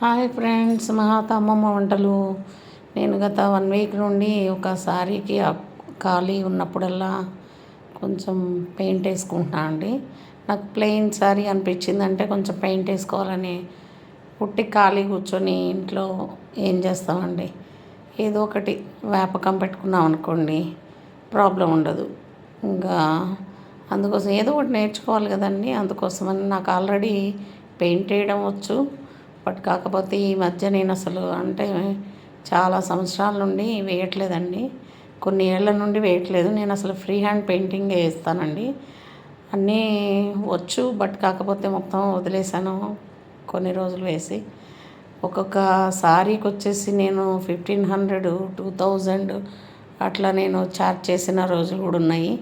Hi friends మహాత అమ్మమ్మ వంటలు. నేను గత వన్ వీక్ నుండి ఒక శారీకి ఖాళీ ఉన్నప్పుడల్లా కొంచెం పెయింట్ వేసుకుంటున్నా అండి. నాకు ప్లెయిన్ శారీ అనిపించిందంటే కొంచెం పెయింట్ వేసుకోవాలని పుట్టి ఖాళీ కూర్చొని ఇంట్లో ఏం చేస్తామండి? ఏదో ఒకటి వ్యాపకం పెట్టుకున్నాం అనుకోండి ప్రాబ్లం ఉండదు. ఇంకా అందుకోసం ఏదో ఒకటి నేర్చుకోవాలి కదండి. అందుకోసమని నాకు ఆల్రెడీ పెయింట్ వేయడం వచ్చు బట్ కాకపోతే ఈ మధ్య నేను అసలు అంటే చాలా సంవత్సరాల నుండి వేయట్లేదండి. కొన్ని ఏళ్ళ నుండి వేయట్లేదు. నేను అసలు ఫ్రీ హ్యాండ్ పెయింటింగ్ వేస్తానండి. అన్నీ వచ్చు బట్ కాకపోతే మొత్తం వదిలేసాను కొన్ని రోజులు వేసి. ఒక్కొక్క సారీకి వచ్చేసి నేను ఫిఫ్టీన్ హండ్రెడ్ టూ థౌజండ్ అట్లా నేను చార్జ్ చేసిన రోజులు కూడా ఉన్నాయి.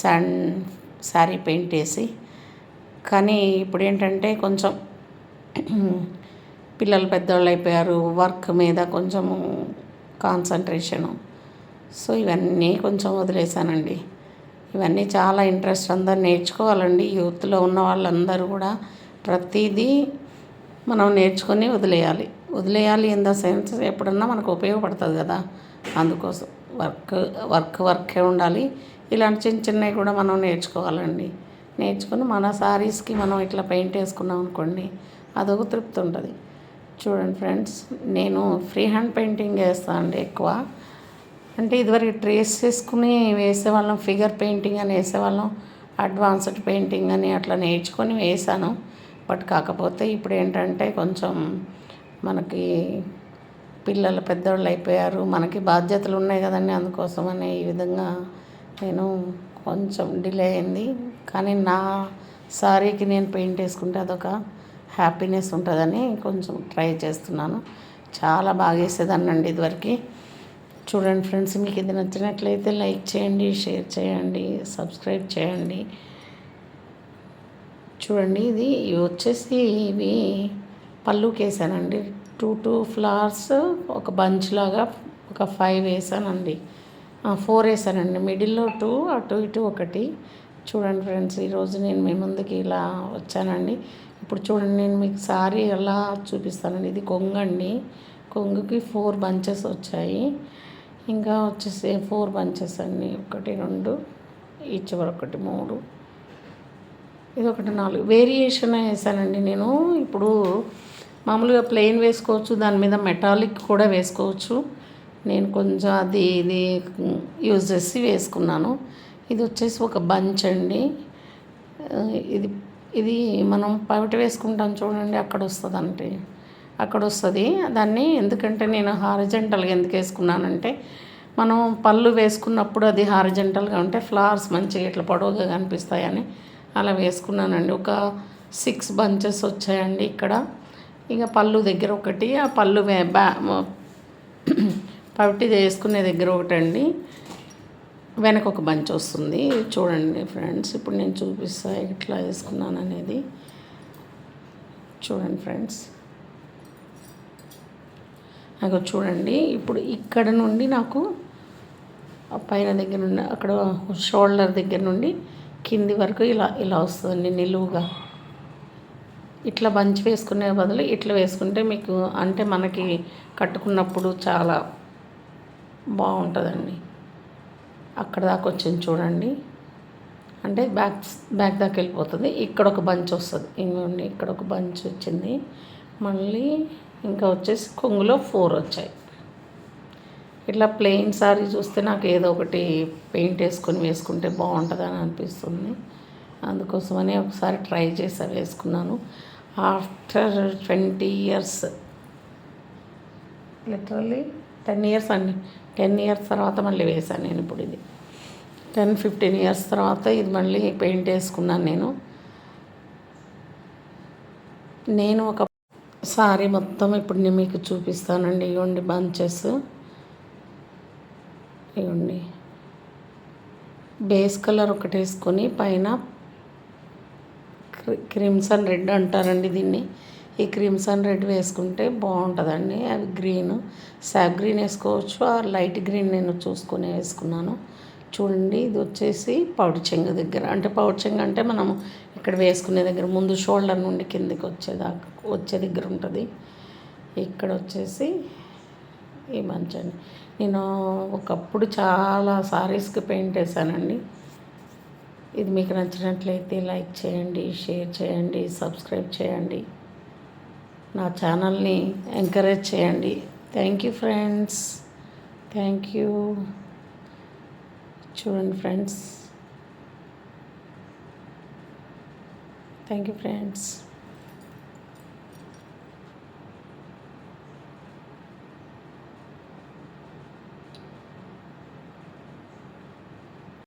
శాండ్ శారీ పెయింట్ వేసి. కానీ ఇప్పుడు ఏంటంటే కొంచెం పిల్లలు పెద్దవాళ్ళు అయిపోయారు వర్క్ మీద కొంచెము కాన్సన్ట్రేషను సో ఇవన్నీ కొంచెం వదిలేశానండి. ఇవన్నీ చాలా ఇంట్రెస్ట్ అందరు నేర్చుకోవాలండి. యూత్లో ఉన్న వాళ్ళందరూ కూడా ప్రతిదీ మనం నేర్చుకొని వదిలేయాలి. వదిలేయాలి ఇన్ ద సెన్స్ ఎప్పుడన్నా మనకు ఉపయోగపడుతుంది కదా. అందుకోసం వర్క్ వర్క్ వర్కే ఉండాలి. ఇలాంటి చిన్న చిన్నవి కూడా మనం నేర్చుకోవాలండి. నేర్చుకుని మన శారీస్కి మనం ఇట్లా పెయింట్ వేసుకున్నాం అనుకోండి అదొక తృప్తి ఉంటుంది. చూడండి ఫ్రెండ్స్ నేను ఫ్రీ హ్యాండ్ పెయింటింగ్ వేస్తాను అండి ఎక్కువ. అంటే ఇదివరకు ట్రేస్ చేసుకుని వేసేవాళ్ళం ఫిగర్ పెయింటింగ్ అని వేసేవాళ్ళం అడ్వాన్స్డ్ పెయింటింగ్ అని అట్లా నేర్చుకొని వేసాను. బట్ కాకపోతే ఇప్పుడు ఏంటంటే కొంచెం మనకి పిల్లలు పెద్దవాళ్ళు అయిపోయారు మనకి బాధ్యతలు ఉన్నాయి కదండి అందుకోసమని ఈ విధంగా నేను కొంచెం డిలే అయింది. కానీ నా సారీకి నేను పెయింట్ వేసుకుంటే అదొక హ్యాపీనెస్ ఉంటుందని కొంచెం ట్రై చేస్తున్నాను. చాలా బాగా వేసేదాన్ని అండి ఇదివరకు. చూడండి ఫ్రెండ్స్ మీకు ఇది నచ్చినట్లయితే లైక్ చేయండి షేర్ చేయండి సబ్స్క్రైబ్ చేయండి. చూడండి ఇది ఇవి వచ్చేసి ఇవి పళ్ళుకి వేసానండి టూ టూ ఫ్లవర్స్ ఒక బంచ్ లాగా ఒక ఫైవ్ వేసానండి. ఫోర్ వేసానండి. మిడిల్లో టూ అటు ఇటు ఒకటి. చూడండి ఫ్రెండ్స్ ఈరోజు నేను మీ ముందుకి ఇలా వచ్చానండి. ఇప్పుడు చూడండి నేను మీకు సారీ ఎలా చూపిస్తానండి. ఇది కొంగండి. కొంగుకి ఫోర్ బంచెస్ వచ్చాయి. ఇంకా వచ్చేసి ఫోర్ బంచెస్ అండి. ఒకటి రెండు ఈ చివరి ఒకటి మూడు. ఇది ఒకటి నాలుగు. వేరియేషన్ వేసానండి నేను. ఇప్పుడు మామూలుగా ప్లెయిన్ వేసుకోవచ్చు దాని మీద మెటాలిక్ కూడా వేసుకోవచ్చు. నేను కొంచెం అది ఇది యూజ్ చేసి వేసుకున్నాను. ఇది వచ్చేసి ఒక బంచ్ అండి. ఇది ఇది మనం పవిట వేసుకుంటాం చూడండి అక్కడ వస్తుందంటే. అక్కడ వస్తుంది. దాన్ని ఎందుకంటే నేను హారిజెంటల్గా ఎందుకు వేసుకున్నానంటే మనం పళ్ళు వేసుకున్నప్పుడు అది హారిజెంటల్గా ఉంటే ఫ్లవర్స్ మంచిగా ఇట్లా పొడవుగా కనిపిస్తాయని అలా వేసుకున్నానండి. ఒక సిక్స్ బంచెస్ వచ్చాయండి ఇక్కడ. ఇక పళ్ళు దగ్గర ఒకటి ఆ పళ్ళు బ్యా పవిటి వేసుకునే దగ్గర ఒకటండి. వెనక ఒక బంచ్ వస్తుంది. చూడండి ఫ్రెండ్స్ ఇప్పుడు నేను చూపిస్తా ఎట్లా వేసుకున్నాను అనేది. చూడండి ఫ్రెండ్స్. నాకు చూడండి ఇప్పుడు ఇక్కడ నుండి నాకు పైన దగ్గర నుండి అక్కడ షోల్డర్ దగ్గర నుండి కింది వరకు ఇలా ఇలా వస్తుందండి నిలువుగా. ఇట్లా బంచ్ వేసుకునే బదులు ఇట్లా వేసుకుంటే మీకు అంటే మనకి కట్టుకున్నప్పుడు చాలా బాగుంటుందండి. అక్కడ దాకా వచ్చింది చూడండి. అంటే బ్యాక్ బ్యాక్ దాకా వెళ్ళిపోతుంది. ఇక్కడ ఒక బంచ్ వస్తుంది. ఇంకోండి ఇక్కడ ఒక బంచ్ వచ్చింది. మళ్ళీ ఇంకా వచ్చేసి కొంగులో ఫోర్ వచ్చాయి. ఇట్లా ప్లెయిన్ సారీ చూస్తే నాకు ఏదో ఒకటి పెయింట్ వేసుకొని వేసుకుంటే బాగుంటుందని అనిపిస్తుంది. అందుకోసమని ఒకసారి ట్రై చేసా వేసుకున్నాను. After twenty years. Literally ten years అండి. టెన్ ఇయర్స్ తర్వాత మళ్ళీ వేశాను నేను ఇప్పుడు ఇది. టెన్ ఫిఫ్టీన్ ఇయర్స్ తర్వాత ఇది మళ్ళీ పెయింట్ వేసుకున్నాను నేను. నేను ఒక సారీ మొత్తం ఇప్పుడు నేను మీకు చూపిస్తానండి. ఇవ్వండి బంచెస్. ఇవ్వండి. బేస్ కలర్ ఒకటి వేసుకొని పైన క్రిమ్సన్ రెడ్ అంటారండి దీన్ని. ఈ క్రిమ్సన్ రెడ్ వేసుకుంటే బాగుంటుందండి. అవి గ్రీన్ శాప్ గ్రీన్ వేసుకోవచ్చు. ఆ లైట్ గ్రీన్ నేను చూసుకొని వేసుకున్నాను. చూడండి ఇది వచ్చేసి పౌడిచెంగ దగ్గర. అంటే పౌడిచెంగ అంటే మనం ఇక్కడ వేసుకునే దగ్గర ముందు షోల్డర్ నుండి కిందకి వచ్చేదాకా వచ్చే దగ్గర ఉంటుంది. ఇక్కడ వచ్చేసి ఈ మంచండి నేను ఒకప్పుడు చాలా సారీస్కి పెయింట్ వేసానండి. ఇది మీకు నచ్చినట్లయితే లైక్ చేయండి షేర్ చేయండి సబ్స్క్రైబ్ చేయండి. నా ఛానల్ని ఎంకరేజ్ చేయండి. Thank you friends thank you చూడండి ఫ్రెండ్స్ థ్యాంక్ యూ ఫ్రెండ్స్